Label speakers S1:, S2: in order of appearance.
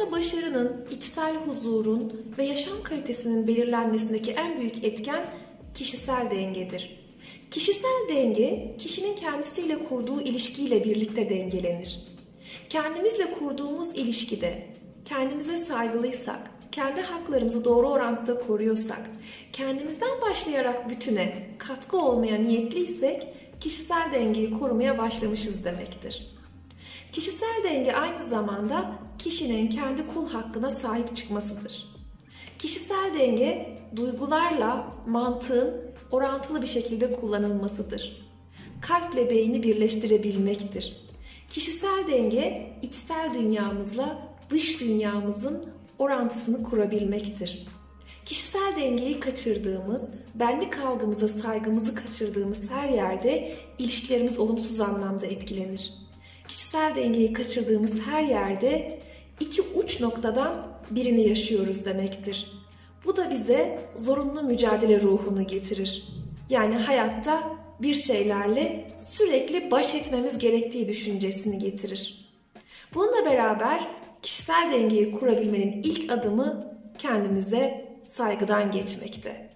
S1: Hayatta başarının, içsel huzurun ve yaşam kalitesinin belirlenmesindeki en büyük etken kişisel dengedir. Kişisel denge, kişinin kendisiyle kurduğu ilişkiyle birlikte dengelenir. Kendimizle kurduğumuz ilişkide kendimize saygılıysak, kendi haklarımızı doğru orantıda koruyorsak, kendimizden başlayarak bütüne katkı olmaya niyetliysek kişisel dengeyi korumaya başlamışız demektir. Kişisel denge aynı zamanda kişinin kendi kul hakkına sahip çıkmasıdır. Kişisel denge duygularla mantığın orantılı bir şekilde kullanılmasıdır. Kalple beyni birleştirebilmektir. Kişisel denge içsel dünyamızla dış dünyamızın orantısını kurabilmektir. Kişisel dengeyi kaçırdığımız, benlik algımıza saygımızı kaçırdığımız her yerde ilişkilerimiz olumsuz anlamda etkilenir. Kişisel dengeyi kaçırdığımız her yerde iki uç noktadan birini yaşıyoruz demektir. Bu da bize zorunlu mücadele ruhunu getirir. Yani hayatta bir şeylerle sürekli baş etmemiz gerektiği düşüncesini getirir. Bununla beraber kişisel dengeyi kurabilmenin ilk adımı kendimize saygıdan geçmekte.